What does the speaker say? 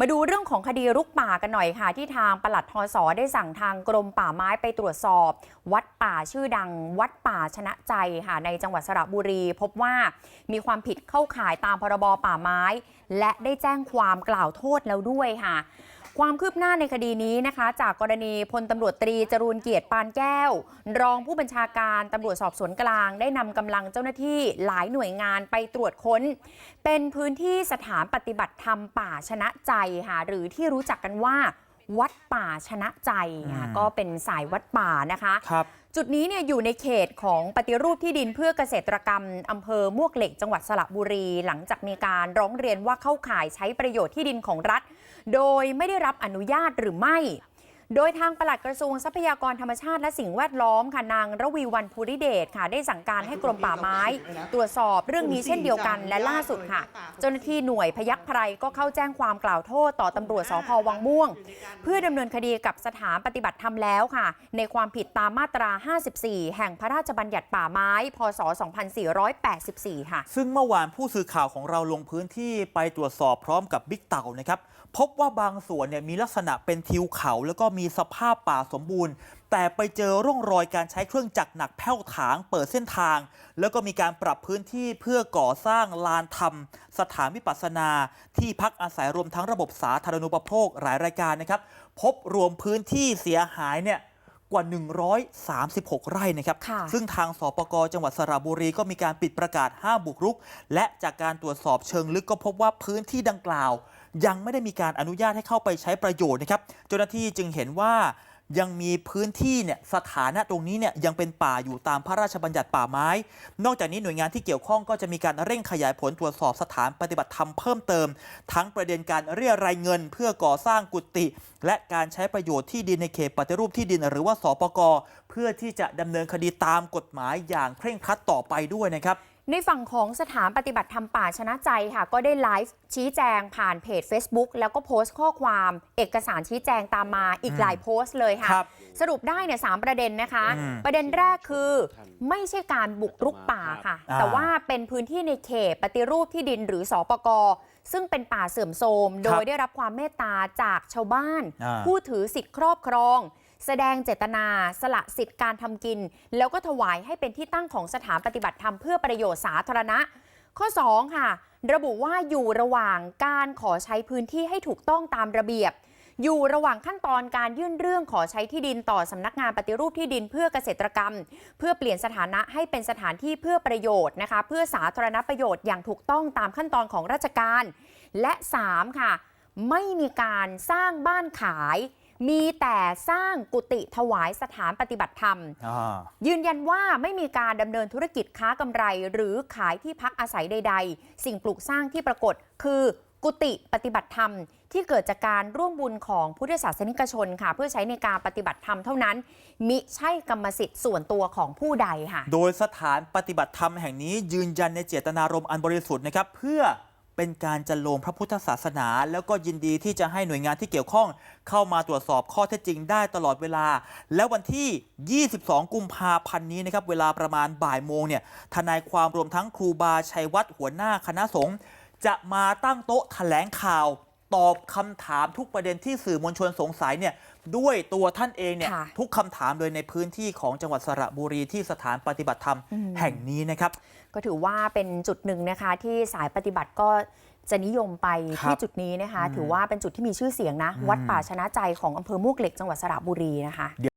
มาดูเรื่องของคดีรุกป่ากันหน่อยค่ะ ที่ทางปลัดทศได้สั่งทางกรมป่าไม้ไปตรวจสอบ วัดป่าชื่อดัง วัดป่าชนะใจค่ะในจังหวัดสระบุรี พบว่ามีความผิดเข้าข่ายตามพรบป่าไม้ และได้แจ้งความกล่าวโทษแล้วด้วยค่ะ ความคืบหน้าในคดีนี้นะคะ จากกรณีพลตำรวจตรีจรูนเกียรติปานแก้ว รองผู้บัญชาการตำรวจสอบสวนกลาง ได้นำกำลังเจ้าหน้าที่หลายหน่วยงานไปตรวจค้น เป็นพื้นที่สถานปฏิบัติธรรมป่าชนะใจค่ะหรือที่รู้จักกันว่า วัดป่าชนะใจค่ะอืมก็เป็นสายวัดป่านะคะครับจุดนี้เนี่ยอยู่ในเขตของปฏิรูปที่ดินเพื่อเกษตรกรรมอำเภอมวกเหล็กจังหวัดสระบุรี หลังจากมีการร้องเรียนว่าเข้าข่ายใช้ประโยชน์ที่ดินของรัฐ โดยไม่ได้รับอนุญาตหรือไม่ โดยทางปลัดกระทรวงทรัพยากรธรรมชาติและสิ่งแวดล้อมค่ะนางระวีวันภูริเดชค่ะ ได้สั่งการให้กรมป่าไม้ ตรวจสอบเรื่องนี้เช่นเดียวกันและล่าสุดค่ะ เจ้าหน้าที่หน่วยพยัคฆ์ไพรก็เข้าแจ้งความกล่าวโทษต่อตำรวจสพวังม่วง เพื่อดำเนินคดีกับสถานปฏิบัติธรรมแล้วค่ะ ในความผิดตามมาตรา 54 แห่งพระราชบัญญัติป่าไม้ พศ 2484 ค่ะ ซึ่งเมื่อวานผู้สื่อข่าวของเราลงพื้นที่ไปตรวจสอบพร้อมกับบิ๊กเต่านะครับพบว่าบางส่วนเนี่ยมีลักษณะเป็นทิวเขาแล้วก็มีสภาพป่าสมบูรณ์ แต่ไปเจอร่องรอยการใช้เครื่องจักรหนักแผ่วถางเปิดเส้นทาง แล้วก็มีการปรับพื้นที่เพื่อก่อสร้างลานธรรม สถานวิปัสสนา ที่พักอาศัยรวมทั้งระบบสาธารณูปโภคหลายรายการนะครับ พบรวมพื้นที่เสียหายเนี่ย กว่า 136 ไร่นะครับค่ะซึ่งทางสปกจังหวัดสระบุรีก็มีการปิดประกาศห้ามบุกรุก และจากการตรวจสอบเชิงลึกก็พบว่าพื้นที่ดังกล่าว ยังไม่ได้มีการอนุญาตให้เข้าไปใช้ประโยชน์นะครับ เจ้าหน้าที่จึงเห็นว่า ยังมีพื้นที่เนี่ยสถานะตรงนี้เนี่ยยังเป็นป่าอยู่ตามพระราชบัญญัติป่าไม้ นอกจากนี้หน่วยงานที่เกี่ยวข้องก็จะมีการเร่งขยายผลตรวจสอบสถานปฏิบัติธรรมเพิ่มเติม ทั้งประเด็นการเรียรายเงิน เพื่อก่อสร้างกุฏิและการใช้ประโยชน์ที่ดินในเขตปฏิรูปที่ดิน หรือว่าสปกเพื่อที่จะดำเนินคดีตามกฎหมายอย่างเคร่งครัดต่อไปด้วยนะครับ ในฝั่งของสถานปฏิบัติธรรมป่าชนะใจค่ะ ก็ได้ไลฟ์ชี้แจงผ่านเพจ Facebook แล้วก็โพสต์ข้อความเอกสารชี้แจงตามมาอีกหลายโพสต์เลยค่ะ ครับสรุปได้เนี่ยสามประเด็นนะคะ อืมประเด็นแรกคือ ไม่ใช่การบุกรุกป่าค่ะ อ่า แต่ว่าเป็นพื้นที่ในเขตปฏิรูปที่ดินหรือสอปกซึ่งเป็นป่าเสื่อมโทรม โดยได้รับความเมตตาจากชาวบ้าน อ่า ผู้ถือสิทธิ์ครอบครอง แสดงเจตนา สละสิทธิ์การทำกิน แล้วก็ถวายให้เป็นที่ตั้งของสถานปฏิบัติธรรมเพื่อประโยชน์สาธารณะ ข้อ 2 ค่ะ ระบุว่าอยู่ระหว่างการขอใช้พื้นที่ให้ถูกต้องตามระเบียบ อยู่ระหว่างขั้นตอนการยื่นเรื่องขอใช้ที่ดินต่อสำนักงานปฏิรูปที่ดินเพื่อเกษตรกรรม เพื่อเปลี่ยนสถานะให้เป็นสถานที่เพื่อประโยชน์นะคะ เพื่อสาธารณประโยชน์อย่างถูกต้องตามขั้นตอนของราชการ และ 3 ค่ะ ไม่มีการสร้างบ้านขาย มีแต่สร้างกุฏิถวายสถานปฏิบัติธรรมอ่ายืนยันว่าไม่มีการดำเนินธุรกิจค้ากำไร หรือขายที่พักอาศัยใด ๆ สิ่งปลูกสร้างที่ปรากฏคือกุฏิปฏิบัติธรรม ที่เกิดจากการร่วมบุญของพุทธศาสนิกชนค่ะ เพื่อใช้ในการปฏิบัติธรรมเท่านั้น มิใช่กรรมสิทธิ์ส่วนตัวของผู้ใดค่ะ โดยสถานปฏิบัติธรรมแห่งนี้ยืนยันในเจตนารมณ์อันบริสุทธิ์นะครับเพื่อ เป็นการจันโลงพระพุทธศาสนา แล้วก็ยินดีที่จะให้หน่วยงานที่เกี่ยวข้อง เข้ามาตรวจสอบข้อเท็จจริงได้ตลอดเวลา และวันที่ 22 กุมภาพันธ์นี้นะครับเวลาประมาณบ่ายโมงเนี่ยทนายความรวมทั้งครูบาชัยวัฒน์หัวหน้าคณะสงฆ์จะมาตั้งโต๊ะแถลงข่าว ตอบคำถามทุกประเด็นที่สื่อมวลชนสงสัยเนี่ยด้วยตัวท่านเองเนี่ยค่ะ ทุกคำถามเลยในพื้นที่ของจังหวัดสระบุรีที่สถานปฏิบัติธรรมอืมแห่งนี้นะครับ ก็ถือว่าเป็นจุดหนึ่งนะคะ ที่สายปฏิบัติก็จะนิยมไปครับที่จุดนี้นะคะ ถือว่าเป็นจุดที่มีชื่อเสียงนะ วัดป่าชนะใจของอำเภอมวกเหล็กจังหวัดสระบุรีนะคะ